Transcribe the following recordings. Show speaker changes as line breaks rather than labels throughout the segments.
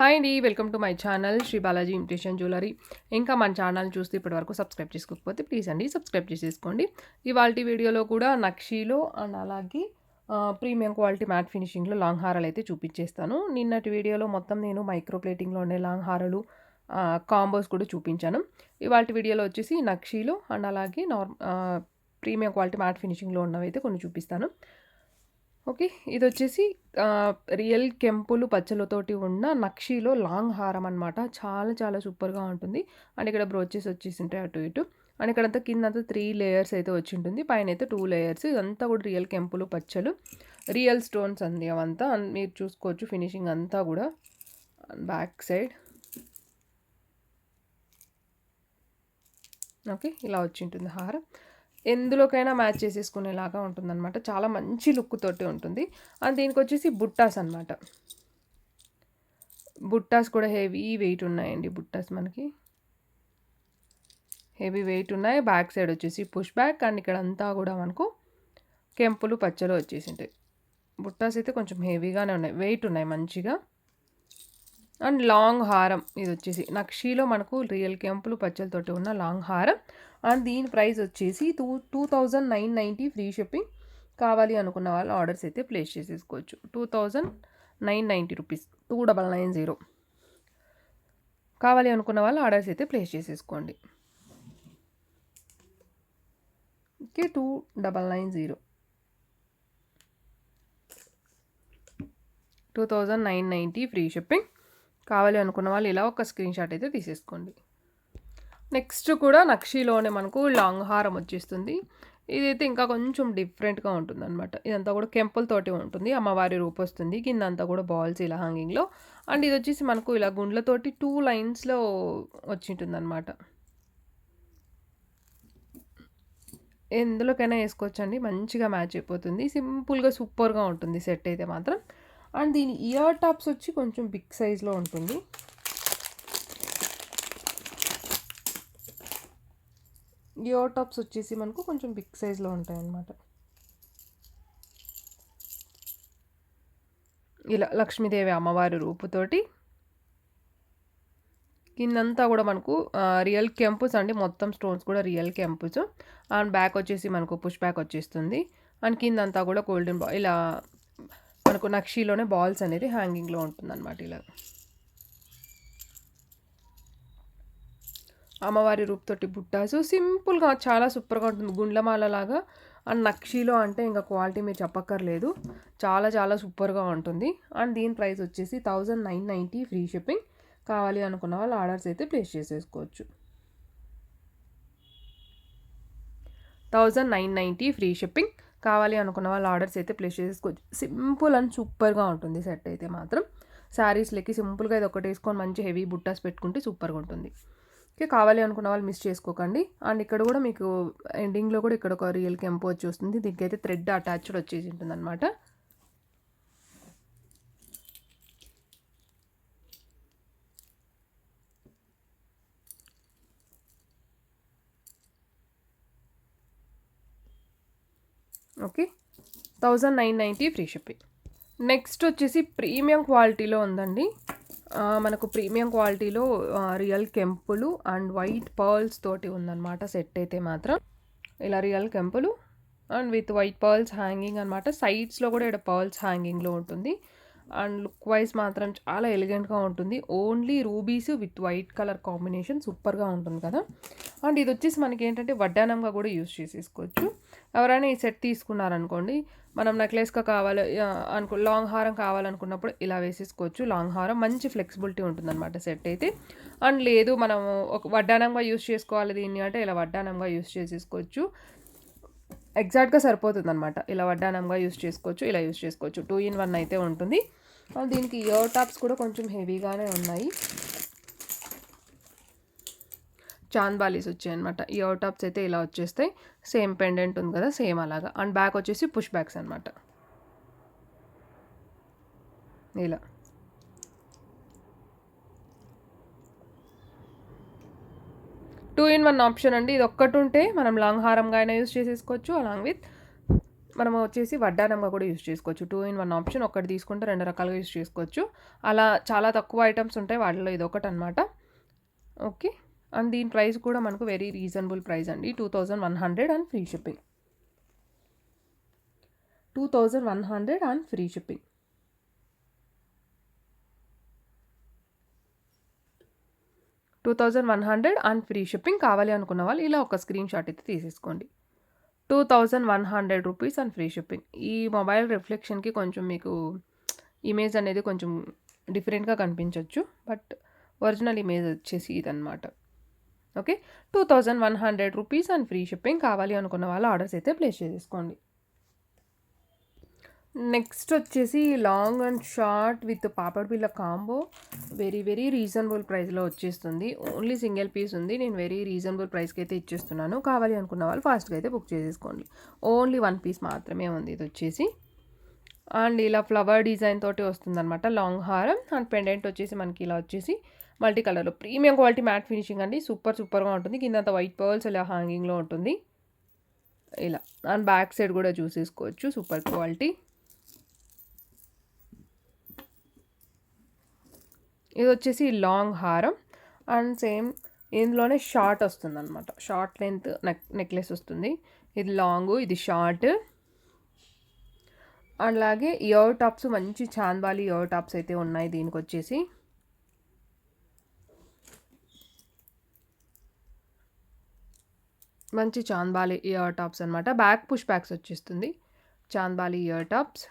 Hi అండి welcome to my channel Sri Balaji impression jewellery ఇంకా మన ఛానల్ చూస్తే ఇప్పటివరకు సబ్స్క్రైబ్ చేసుకోకపోతే ప్లీజ్ అండి సబ్స్క్రైబ్ చేసేసుకోండి. ఇవాళ వీడియోలో కూడా నక్షీలో అండ్ అలాగే ప్రీమియం క్వాలిటీ మ్యాట్ ఫినిషింగ్లో లాంగ్ హారాలు అయితే చూపించేస్తాను. నిన్నటి వీడియోలో మొత్తం నేను మైక్రో ప్లేటింగ్లో ఉండే లాంగ్ హారాలు కాంబోస్ కూడా చూపించాను. ఇవాళ వీడియోలో వచ్చేసి నక్షీలో అండ్ అలాగే నార్మ్ ప్రీమియం క్వాలిటీ మ్యాట్ ఫినిషింగ్లో ఉన్నవి అయితే కొన్ని చూపిస్తాను. ఓకే ఇది వచ్చేసి రియల్ కెంపులు పచ్చలతోటి ఉన్న నక్షీలో లాంగ్ హారం అనమాట చాలా చాలా సూపర్గా ఉంటుంది. అండ్ ఇక్కడ బ్రోచెస్ వచ్చేసి ఉంటాయి అటు ఇటు. అండ్ ఇక్కడంతా కిందంతా త్రీ లేయర్స్ అయితే వచ్చి ఉంటుంది పైన అయితే టూ లేయర్స్. ఇదంతా కూడా రియల్ కెంపులు పచ్చలు రియల్ స్టోన్స్ అండి అవంతా. మీరు చూసుకోవచ్చు ఫినిషింగ్ అంతా కూడా. Back side. ఓకే ఇలా వచ్చి ఉంటుంది హారం. ఎందులోకైనా మ్యాచ్ చేసేసుకునేలాగా ఉంటుందన్నమాట. చాలా మంచి లుక్ తోటి ఉంటుంది. అండ్ దీనికి వచ్చేసి బుట్టాస్ అనమాట బుట్టాస్ కూడా హెవీ వెయిట్ ఉన్నాయండి. బుట్టాస్ మనకి హెవీ వెయిట్ ఉన్నాయి. బ్యాక్ సైడ్ వచ్చేసి పుష్ బ్యాక్ అండ్ ఇక్కడ అంతా కూడా మనకు కెంపులు పచ్చలు వచ్చేసి ఉంటాయి బుట్టాస్ అయితే కొంచెం హెవీగానే ఉన్నాయి. వెయిట్ ఉన్నాయి మంచిగా. అండ్ లాంగ్ హారం ఇది వచ్చేసి నక్షీలో మనకు రియల్ కెంపులు పచ్చలతోటి ఉన్న లాంగ్ హారం. అండ్ దీని ప్రైస్ వచ్చేసి two two thousand nine ninety free shipping కావాలి అనుకున్న వాళ్ళు ఆర్డర్స్ అయితే ప్లేస్ చేసేసుకోవచ్చు. Two thousand nine ninety rupees two double nine zero. కావాలి అనుకున్న వాళ్ళు ఆర్డర్స్ అయితే ప్లేస్ చేసేసుకోండి. Okay two double nine zero. Two thousand nine ninety free shipping. కావాలి అనుకున్న వాళ్ళు ఇలా ఒక స్క్రీన్ షాట్ అయితే తీసేసుకోండి. నెక్స్ట్ కూడా నక్షీలోనే మనకు లాంగ్ హారం వచ్చేస్తుంది. ఇదైతే ఇంకా కొంచెం డిఫరెంట్గా ఉంటుంది అనమాట ఇదంతా కూడా కెంపులతోటి ఉంటుంది. అమ్మవారి రూపు వస్తుంది. కింద అంతా కూడా బాల్స్ ఇలా హ్యాంగింగ్లో అండ్ ఇది వచ్చేసి మనకు ఇలా గుండ్లతోటి టూ లైన్స్లో వచ్చి ఉంటుంది అనమాట ఎందులోకైనా వేసుకోవచ్చండి. మంచిగా మ్యాచ్ అయిపోతుంది. సింపుల్గా సూపర్గా ఉంటుంది. సెట్ అయితే మాత్రం. అండ్ దీని ఇయర్ టాప్స్ వచ్చి కొంచెం బిగ్ సైజ్లో ఉంటుంది. ఇయర్ టాప్స్ వచ్చేసి మనకు కొంచెం బిగ్ సైజ్లో ఉంటాయన్నమాట. ఇలా లక్ష్మీదేవి అమ్మవారి రూపుతోటి. కిందంతా కూడా మనకు రియల్ కెంపుస్ అండి. మొత్తం స్టోన్స్ కూడా రియల్ కెంపుస్ అండ్ బ్యాక్ వచ్చేసి మనకు పుష్ బ్యాక్ వచ్చేస్తుంది. అండ్ కిందంతా కూడా గోల్డెన్ బా ఇలా మనకు నక్షీలోనే బాల్స్ అనేది హ్యాంగింగ్లో ఉంటుందన్నమాట ఇలా. అమ్మవారి రూపుతోటి బుట్టాసు సింపుల్గా చాలా సూపర్గా ఉంటుంది. గుండ్లమాల లాగా. అండ్ నక్షీలో అంటే ఇంకా క్వాలిటీ మీరు చెప్పక్కర్లేదు. చాలా చాలా సూపర్గా ఉంటుంది. అండ్ దీని ప్రైస్ వచ్చేసి thousand nine ninety free shipping కావాలి అనుకున్న వాళ్ళు ఆర్డర్స్ అయితే ప్లేస్ చేసేసుకోవచ్చు. Thousand nine ninety free shipping కావాలి అనుకున్న వాళ్ళు ఆర్డర్స్ అయితే ప్లేస్ చేసుకోవచ్చు. సింపుల్ అండ్ సూపర్గా ఉంటుంది సెట్ అయితే మాత్రం. శారీస్లకి సింపుల్గా ఇది ఒకటి వేసుకొని మంచి హెవీ బుట్టాస్ పెట్టుకుంటే సూపర్గా ఉంటుంది. ఓకే కావాలి అనుకున్న వాళ్ళు మిస్ చేసుకోకండి. అండ్ ఇక్కడ కూడా మీకు ఎండింగ్లో కూడా ఇక్కడ ఒక రియల్ కెంపు వచ్చి వస్తుంది. దీనికైతే థ్రెడ్ అటాచ్డ్ వచ్చేసి ఉంటుంది అనమాట okay? Thousand nine ninety free shipping. Next వచ్చేసి ప్రీమియం క్వాలిటీలో ఉందండి. మనకు ప్రీమియం క్వాలిటీలో రియల్ కెంపులు అండ్ వైట్ పర్ల్స్ తోటి ఉందన్నమాట సెట్ అయితే మాత్రం. ఇలా real కెంపులు and with white pearls hanging అనమాట సైడ్స్లో కూడా ఇక్కడ పర్ల్స్ హ్యాంగింగ్లో ఉంటుంది. అండ్ లుక్ వైజ్ మాత్రం చాలా ఎలిగెంట్గా ఉంటుంది. Only rubies with white colour combination సూపర్గా ఉంటుంది కదా. అండ్ ఇది వచ్చేసి మనకి ఏంటంటే వడ్డానంగా కూడా యూస్ చేసేసుకోవచ్చు. ఎవరైనా ఈ సెట్ తీసుకున్నారనుకోండి మనం నెక్లెస్గా కావాలి అనుకో లాంగ్ హారం కావాలనుకున్నప్పుడు ఇలా వేసేసుకోవచ్చు. లాంగ్ హారం మంచి ఫ్లెక్సిబిలిటీ ఉంటుందన్నమాట సెట్ అయితే. అండ్ లేదు మనము ఒక వడ్డానంగా యూస్ చేసుకోవాలి దీన్ని అంటే ఇలా వడ్డానంగా యూస్ చేసేసుకోవచ్చు. ఎగ్జాక్ట్గా సరిపోతుంది అనమాట ఇలా వడ్డానంగా యూస్ చేసుకోవచ్చు ఇలా యూస్ చేసుకోవచ్చు. టూ ఇన్ వన్ అయితే ఉంటుంది. దీనికి ఇయర్ టాప్స్ కూడా కొంచెం హెవీగానే ఉన్నాయి. చాంద్ బాలీస్ వచ్చాయి అనమాట ఇయర్ టాప్స్ అయితే ఇలా వచ్చేస్తాయి. సేమ్ పెండెంట్ ఉంది కదా సేమ్ అలాగా. అండ్ బ్యాక్ వచ్చేసి పుష్ బ్యాక్స్ అనమాట ఇలా. టూ ఇన్ వన్ ఆప్షన్ అండి. ఇది ఒక్కటి ఉంటే మనం లాంగ్ హారంగా అయినా యూస్ చేసేసుకోవచ్చు. అలాంగ్ విత్ మనం వచ్చేసి వడ్డానంగా కూడా యూస్ చేసుకోవచ్చు. టూ ఇన్ వన్ ఆప్షన్ ఒకటి తీసుకుంటే రెండు రకాలుగా యూస్ చేసుకోవచ్చు. అలా చాలా తక్కువ ఐటమ్స్ ఉంటాయి. వాటిలో ఇది ఒకటి అనమాట ఓకే. అండ్ దీని ప్రైస్ కూడా మనకు వెరీ రీజనబుల్ ప్రైస్ అండి. Two thousand one hundred and free shipping two thousand one hundred and free shipping two thousand one hundred and free shipping కావాలి అనుకున్న వాళ్ళు ఇలా ఒక స్క్రీన్ షాట్ అయితే తీసేసుకోండి. Two thousand one hundred rupees and free shipping ఈ mobile రిఫ్లెక్షన్కి కొంచెం మీకు ఇమేజ్ అనేది కొంచెం డిఫరెంట్గా కనిపించవచ్చు బట్ ఒరిజినల్ ఇమేజ్ వచ్చేసి ఇదన్నమాట. Okay? Two thousand one hundred rupees and free shipping కావాలి అనుకున్న వాళ్ళు ఆర్డర్స్ అయితే ప్లేస్ చేసేసుకోండి. నెక్స్ట్ వచ్చేసి లాంగ్ అండ్ షార్ట్ విత్ పాపడ్ బిల్ల కాంబో. వెరీ వెరీ రీజనబుల్ ప్రైస్లో వచ్చేస్తుంది. ఓన్లీ సింగిల్ పీస్ ఉంది. నేను వెరీ రీజనబుల్ ప్రైస్కి అయితే ఇచ్చేస్తున్నాను. కావాలి అనుకున్న వాళ్ళు ఫాస్ట్గా అయితే బుక్ చేసేసుకోండి. ఓన్లీ వన్ పీస్ మాత్రమే ఉంది ఇది వచ్చేసి. అండ్ ఇలా ఫ్లవర్ డిజైన్ తోటి వస్తుందన్నమాట. లాంగ్ హారం అండ్ పెండెంట్ వచ్చేసి మనకి ఇలా వచ్చేసి మల్టీ కలర్లో ప్రీమియం క్వాలిటీ మ్యాట్ ఫినిషింగ్ అండి. సూపర్ సూపర్గా ఉంటుంది. కింద వైట్ పర్ల్స్ ఇలా హ్యాంగింగ్లో ఉంటుంది. ఇలా. అండ్ బ్యాక్ సైడ్ కూడా చూసేసుకోవచ్చు సూపర్ క్వాలిటీ. ఇది వచ్చేసి లాంగ్ హారం. అండ్ సేమ్ ఇందులోనే షార్ట్ వస్తుంది అనమాట షార్ట్ లెంత్ నెక్ నెక్లెస్ వస్తుంది. ఇది లాంగ్ ఇది షార్ట్. అలాగే ఇయర్ టాప్స్ మంచి చాందాలి ఇయర్ టాప్స్ అయితే ఉన్నాయి దీనికి వచ్చేసి మంచి చాందాలి ఇయర్ టాప్స్ అనమాట బ్యాక్ పుష్ బ్యాక్స్ వచ్చేస్తుంది. చాందాలి ఇయర్ టాప్స్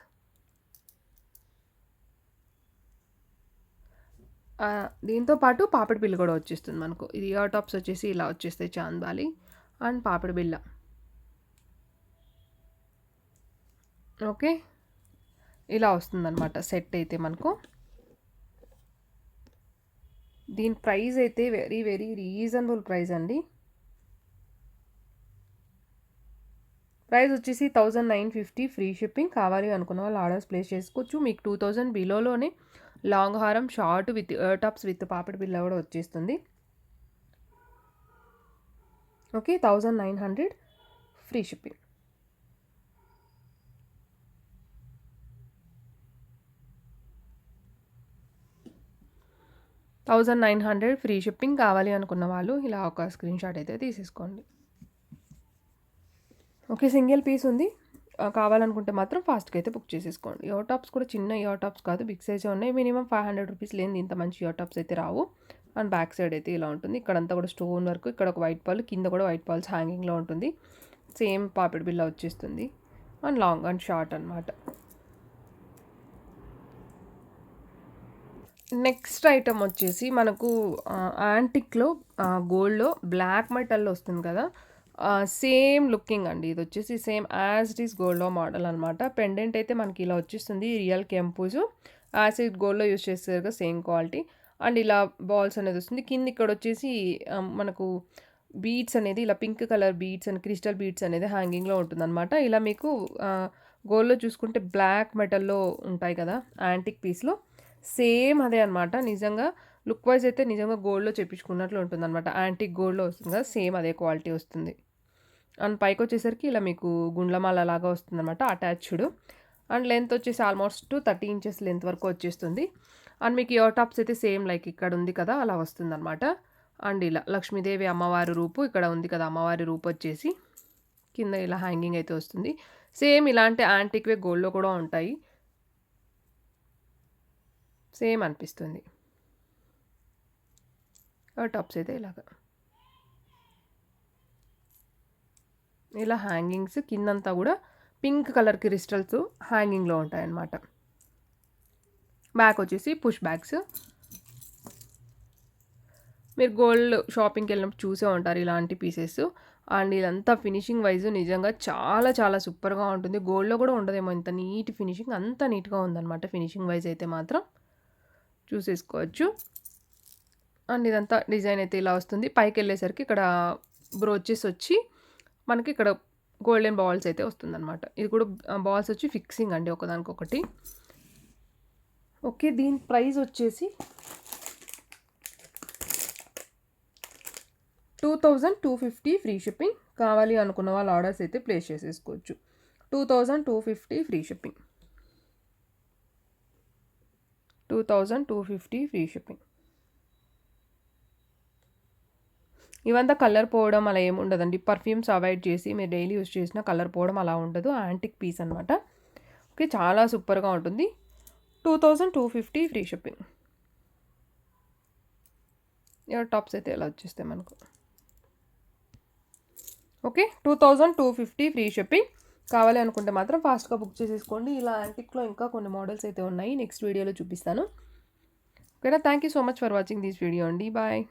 దీంతో పాటు పాపిడి బిల్ల కూడా వచ్చేస్తుంది మనకు. ఇది ఇయర్ టాప్స్ వచ్చేసి ఇలా వచ్చేస్తాయి చాందాలి అండ్ పాపిడి బిల్ల. ఓకే? ఇలా వస్తుందన్నమాట సెట్ అయితే మనకు. దీని ప్రైస్ అయితే వెరీ వెరీ రీజనబుల్ ప్రైస్ అండి. ప్రైస్ వచ్చేసి thousand nine fifty free shipping కావాలి అనుకున్న వాళ్ళు ఆర్డర్స్ ప్లేస్ చేసుకోవచ్చు. మీకు టూ థౌజండ్ బిలోలోనే లాంగ్ హారం షార్ట్ విత్ టాప్స్ విత్ పాపిడి బిల్ల కూడా వచ్చేస్తుంది. Okay thousand nine hundred free shipping. Thousand nine hundred free shipping కావాలి అనుకున్న వాళ్ళు ఇలా ఒక స్క్రీన్ షాట్ అయితే తీసేసుకోండి. ఓకే సింగిల్ పీస్ ఉంది. కావాలనుకుంటే మాత్రం ఫాస్ట్గా అయితే బుక్ చేసేసుకోండి. ఇయర్ టాప్స్ కూడా చిన్న ఇయర్ టాప్స్ కాదు బిగ్ సైజే ఉన్నాయి. మినిమం ఫైవ్ హండ్రెడ్ రూపీస్ లేని ఇంత మంచి ఇయర్ టాప్స్ అయితే రావు. అండ్ బ్యాక్ సైడ్ అయితే ఇలా ఉంటుంది. ఇక్కడంతా కూడా స్టోన్ వర్క్ ఇక్కడ ఒక వైట్ పాల్ కింద కూడా వైట్ పాల్స్ హ్యాంగింగ్లో ఉంటుంది. సేమ్ పాపిడి బిల్ల వచ్చేస్తుంది. అండ్ లాంగ్ అండ్ షార్ట్ అనమాట నెక్స్ట్ ఐటమ్ వచ్చేసి మనకు యాంటిక్లో గోల్డ్లో బ్లాక్ మెటల్లో వస్తుంది కదా. సేమ్ లుకింగ్ అండి. ఇది వచ్చేసి సేమ్ యాజ్ ఇట్ ఈస్ గోల్డ్లో మోడల్ అనమాట పెండెంట్ అయితే మనకి ఇలా వచ్చేస్తుంది. రియల్ కెంపూజు యాజ్ ఇట్ గోల్డ్లో యూస్ చేస్తారు కదా సేమ్ క్వాలిటీ. అండ్ ఇలా బాల్స్ అనేది వస్తుంది. కింద ఇక్కడ వచ్చేసి మనకు బీడ్స్ అనేది ఇలా pink colour beads and crystal beads అనేది హ్యాంగింగ్లో ఉంటుందన్నమాట. ఇలా మీకు గోల్డ్లో చూసుకుంటే బ్లాక్ మెటల్లో ఉంటాయి కదా యాంటిక్ పీస్లో. సేమ్ అదే అనమాట నిజంగా లుక్ వైజ్ అయితే నిజంగా గోల్డ్లో చెప్పించుకున్నట్లు ఉంటుంది అనమాట యాంటిక్ గోల్డ్లో వస్తుంది కదా సేమ్ అదే క్వాలిటీ వస్తుంది. అండ్ పైకి వచ్చేసరికి ఇలా మీకు గుండ్లమాల లాగా వస్తుంది అనమాట అటాచ్డ్ అండ్ లెంత్ వచ్చేసి ఆల్మోస్ట్ థర్టీ ఇంచెస్ లెంత్ వరకు వచ్చేస్తుంది. అండ్ మీకు ఇయర్ టాప్స్ అయితే సేమ్ లైక్ ఇక్కడ ఉంది కదా అలా వస్తుంది అనమాట అండ్ ఇలా లక్ష్మీదేవి అమ్మవారి రూపు ఇక్కడ ఉంది కదా అమ్మవారి రూపు వచ్చేసి కింద ఇలా హ్యాంగింగ్ అయితే వస్తుంది. సేమ్ ఇలాంటి యాంటిక్వే గోల్డ్లో కూడా ఉంటాయి. సేమ్ అనిపిస్తుంది. టాప్స్ అయితే ఇలాగా. ఇలా హ్యాంగింగ్స్ కిందంతా కూడా పింక్ కలర్ క్రిస్టల్స్ హ్యాంగింగ్లో ఉంటాయన్నమాట. బ్యాక్ వచ్చేసి పుష్ బ్యాగ్స్ మీరు గోల్డ్ షాపింగ్కి వెళ్ళినప్పుడు చూసే ఉంటారు ఇలాంటి పీసెస్ అండ్ ఇదంతా ఫినిషింగ్ వైజ్ నిజంగా చాలా చాలా సూపర్గా ఉంటుంది. గోల్డ్లో కూడా ఉండదేమో ఇంత నీట్ ఫినిషింగ్ అంత నీట్గా ఉందన్నమాట ఫినిషింగ్ వైజ్ అయితే మాత్రం. చూసేసుకోవచ్చు. అండ్ ఇదంతా డిజైన్ అయితే ఇలా వస్తుంది. పైకి వెళ్ళేసరికి ఇక్కడ బ్రోచెస్ వచ్చి మనకి ఇక్కడ గోల్డెన్ బాల్స్ అయితే వస్తుందన్నమాట. ఇది కూడా బాల్స్ వచ్చి ఫిక్సింగ్ అండి ఒకదానికొకటి. ఓకే దీని ప్రైస్ వచ్చేసి two thousand two fifty free shipping. కావాలి అనుకున్న వాళ్ళ ఆర్డర్స్ అయితే ప్లేస్ చేసేసుకోవచ్చు. Two thousand two fifty free shipping. Two thousand two fifty free shipping. ఇవంతా కలర్ పోవడం అలా ఏముండదండి పర్ఫ్యూమ్స్ అవాయిడ్ చేసి మీరు డైలీ యూస్ చేసిన కలర్ పోవడం అలా ఉండదు. యాంటిక్ పీస్ అనమాట ఓకే చాలా సూపర్గా ఉంటుంది. Two thousand two fifty free shipping ear tops అయితే ఎలా వచ్చేస్తాయి మనకు? Okay two thousand two fifty free shipping కావాలి అనుకుంటే మాత్రం ఫాస్ట్గా బుక్ చేసేసుకోండి. ఇలా యాంటిక్లో ఇంకా కొన్ని మోడల్స్ అయితే ఉన్నాయి. నెక్స్ట్ వీడియోలో చూపిస్తాను. ఓకేనా thank you so much for watching this video అండి. బాయ్